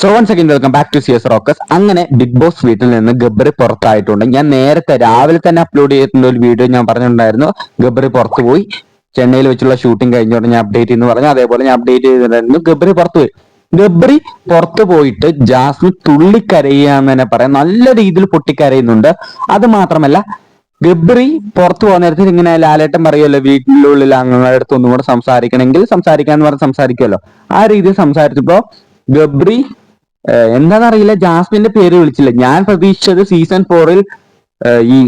So one second welcome back to C S rocks അങ്ങനെ big boss വീട്ടിൽ നിന്ന് ഗബ്രി പുറത്തായിട്ടുണ്ട്. ഞാൻ നേരത്തെ രാവിലെ തന്നെ അപ്ലോഡ് ചെയ്തിട്ടുള്ള ഒരു വീഡിയോ ഞാൻ പറഞ്ഞിട്ടുണ്ടായിരുന്നു. ഗബ്രി പുറത്തു പോയി. ചെന്നൈയിൽ വെച്ചുള്ള ഷൂട്ടിംഗ് കഴിഞ്ഞോടെ ഞാൻ അപ്ഡേറ്റ് ചെയ്യുന്നു പറഞ്ഞു. അതേപോലെ ഞാൻ അപ്ഡേറ്റ് ചെയ്തിട്ടുണ്ടായിരുന്നു. ഗബ്രി പുറത്തു പോയി. ഗബ്രി പുറത്തു പോയിട്ട് ജാസ്മിൻ തുള്ളിക്കരയുകയെന്ന് തന്നെ പറയാം. നല്ല രീതിയിൽ പൊട്ടിക്കരയുന്നുണ്ട്. അത് മാത്രമല്ല ഗബ്രി പുറത്തു പോകുന്ന നേരത്തിൽ ഇങ്ങനെ ലാലേട്ടൻ പറയുമല്ലോ വീട്ടിലുള്ളിൽ അംഗങ്ങളുടെ അടുത്ത് ഒന്നും കൂടെ സംസാരിക്കണമെങ്കിൽ സംസാരിക്കാന്ന് പറഞ്ഞ് സംസാരിക്കുമല്ലോ ആ രീതിയിൽ സംസാരിച്ചപ്പോ ഗബ്രി എന്താണെന്നറിയില്ല ജാസ്മിന്റെ പേര് വിളിച്ചില്ല. ഞാൻ പ്രതീക്ഷിച്ചത് സീസൺ ഫോറിൽ ഈ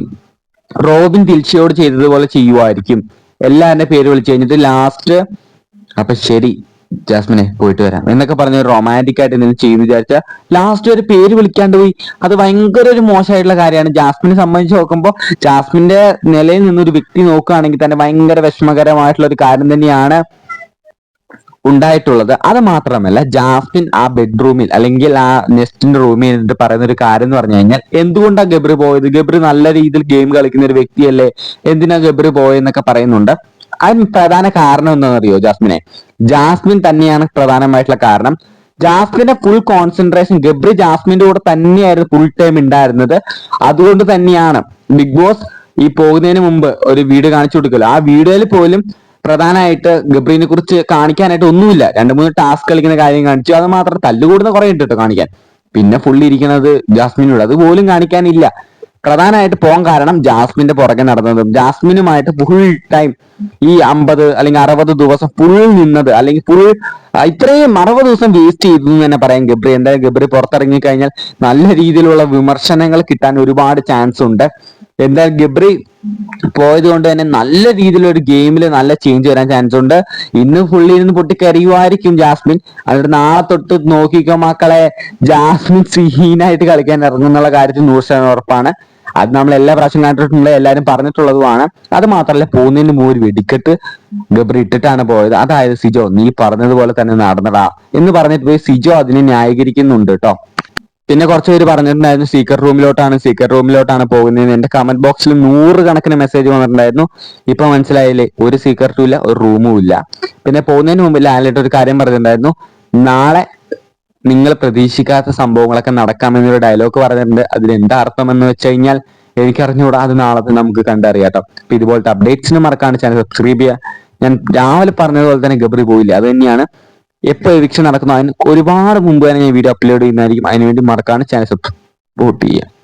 റോബിൻ ദിൽഷയോട് ചെയ്തതുപോലെ ചെയ്യുമായിരിക്കും എല്ലാവരുടെ പേര് വിളിച്ചു കഴിഞ്ഞിട്ട് ലാസ്റ്റ് അപ്പൊ ശരി ജാസ്മിനെ പോയിട്ട് വരാം. എന്നൊക്കെ പറഞ്ഞ് റൊമാന്റിക് ആയിട്ട് എന്തെങ്കിലും ചെയ്യുന്ന വിചാരിച്ച ലാസ്റ്റ് ഒരു പേര് വിളിക്കാണ്ട് പോയി. അത് ഭയങ്കര ഒരു മോശമായിട്ടുള്ള കാര്യമാണ്. ജാസ്മിനെ സംബന്ധിച്ച് നോക്കുമ്പോൾ ജാസ്മിന്റെ നിലയിൽ നിന്നൊരു വ്യക്തി നോക്കുകയാണെങ്കിൽ തന്നെ ഭയങ്കര വിഷമകരമായിട്ടുള്ള ഒരു കാര്യം തന്നെയാണ്. ഉണ്ടായിട്ടുള്ളത്. അത് മാത്രമല്ല ജാസ്മിൻ ആ ബെഡ്റൂമിൽ അല്ലെങ്കിൽ ആ നെസ്റ്റിന്റെ റൂമിൽ എന്നിട്ട് പറയുന്ന ഒരു കാര്യം എന്ന് പറഞ്ഞു കഴിഞ്ഞാൽ എന്തുകൊണ്ടാണ് ഗബ്രി പോയത്? ഗബ്രി നല്ല രീതിയിൽ ഗെയിം കളിക്കുന്ന ഒരു വ്യക്തിയല്ലേ? എന്തിനാ ഗബ്രി പോയെന്നൊക്കെ പറയുന്നുണ്ട്. അതിന് പ്രധാന കാരണം എന്താണെന്നറിയോ ജാസ്മിനെ? ജാസ്മിൻ തന്നെയാണ് പ്രധാനമായിട്ടുള്ള കാരണം. ജാസ്മിന്റെ ഫുൾ കോൺസെൻട്രേഷൻ ഗബ്രി ജാസ്മിന്റെ കൂടെ തന്നെയായിരുന്നു ഫുൾ ടൈം ഉണ്ടായിരുന്നത്. അതുകൊണ്ട് തന്നെയാണ് ബിഗ് ബോസ് ഈ പോകുന്നതിന് മുമ്പ് ഒരു വീഡിയോ കാണിച്ചു കൊടുക്കല്ലോ ആ വീഡിയോയിൽ പോലും പ്രധാനമായിട്ട് ഗബ്രീനെ കുറിച്ച് കാണിക്കാനായിട്ട് ഒന്നുമില്ല. രണ്ട് മൂന്ന് ടാസ്ക് കളിക്കുന്ന കാര്യം കാണിച്ചു. അത് മാത്രം തല്ലുകൂടുന്ന കുറെ ഉണ്ട് കേട്ടോ കാണിക്കാൻ. പിന്നെ ഫുള്ളി ഇരിക്കുന്നത് ജാസ്മിനോട്. അത് പോലും കാണിക്കാനില്ല. പ്രധാനമായിട്ട് പോകാൻ കാരണം ജാസ്മിന്റെ പുറകെ നടന്നതും ജാസ്മിനുമായിട്ട് ഫുൾ ടൈം ഈ അമ്പത് അല്ലെങ്കിൽ അറുപത് ദിവസം ഫുൾ നിന്നത് അല്ലെങ്കിൽ ഫുൾ ഇത്രയും അറുപത് ദിവസം വേസ്റ്റ് ചെയ്തു എന്ന് തന്നെ പറയാം ഗബ്രി. എന്തായാലും ഗബ്രി പുറത്തിറങ്ങി കഴിഞ്ഞാൽ നല്ല രീതിയിലുള്ള വിമർശനങ്ങൾ കിട്ടാൻ ഒരുപാട് ചാൻസ് ഉണ്ട്. എന്തായാലും ഗബ്രി പോയത് കൊണ്ട് തന്നെ നല്ല രീതിയിലൊരു ഗെയിമിൽ നല്ല ചേഞ്ച് വരാൻ ചാൻസ് ഉണ്ട്. ഇന്ന് ഫുള്ളി ഇരുന്ന് പൊട്ടിക്കറിയുമായിരിക്കും ജാസ്മിൻ. എന്നിട്ട് നാളെ തൊട്ട് നോക്കിക്കോ മക്കളെ. ജാസ്മിൻ സീനായിട്ട് കളിക്കാൻ ഇറങ്ങുന്നുള്ള കാര്യത്തിൽ നൂറ് ശതമാനം ഉറപ്പാണ്. അത് നമ്മൾ എല്ലാ പ്രാവശ്യം കണ്ടിട്ടുള്ള എല്ലാവരും പറഞ്ഞിട്ടുള്ളതുമാണ്. അത് മാത്രമല്ല പോകുന്നതിന് മുമ്പ് ഒരു വെടിക്കെട്ട് ഗബ്രി ഇട്ടിട്ടാണ് പോയത്. അതായത് സിജോ നീ പറഞ്ഞതുപോലെ തന്നെ നടന്നടാ എന്ന് പറഞ്ഞിട്ട് പോയി സിജോ അതിനെ ന്യായീകരിക്കുന്നുണ്ട് കേട്ടോ. പിന്നെ കുറച്ച് പേര് പറഞ്ഞിട്ടുണ്ടായിരുന്നു സീക്രട്ട് റൂമിലോട്ടാണ് സീക്രട്ട് റൂമിലോട്ടാണ് പോകുന്നത് എന്റെ കമന്റ് ബോക്സിൽ നൂറ് കണക്കിന് മെസ്സേജ് വന്നിട്ടുണ്ടായിരുന്നു. ഇപ്പൊ മനസ്സിലായില്ലേ? ഒരു സീക്രട്ടും ഇല്ല ഒരു റൂമും ഇല്ല. പിന്നെ പോകുന്നതിന് മുമ്പ് ലാലിട്ട് ഒരു കാര്യം പറഞ്ഞിട്ടുണ്ടായിരുന്നു. നാളെ നിങ്ങൾ പ്രതീക്ഷിക്കാത്ത സംഭവങ്ങളൊക്കെ നടക്കാമെന്നൊരു ഡയലോഗ് പറഞ്ഞിട്ടുണ്ട്. അതിൽ എന്താ അർത്ഥം എന്ന് വെച്ച് കഴിഞ്ഞാൽ എനിക്കറിഞ്ഞുകൂടാ അത് നാളെ നമുക്ക് കണ്ടറിയാട്ടോ അപ്പൊ ഇതുപോലത്തെ അപ്ഡേറ്റ്സിന് മറക്കാണ് ചാനൽ സബ്സ്ക്രൈബ് ചെയ്യുക ഞാൻ രാവിലെ പറഞ്ഞതുപോലെ തന്നെ ഗബ്രി പോയില്ല? അത് തന്നെയാണ്. എപ്പോ എവിക്ഷൻ നടക്കുന്നു? അതിന് ഒരുപാട് മുമ്പ് തന്നെ ഞാൻ വീഡിയോ അപ്ലോഡ് ചെയ്യുന്നതായിരിക്കും. അതിനുവേണ്ടി മറക്കാണ് ചാനൽ സബ്സ്ക്രൈബ് ചെയ്യുക.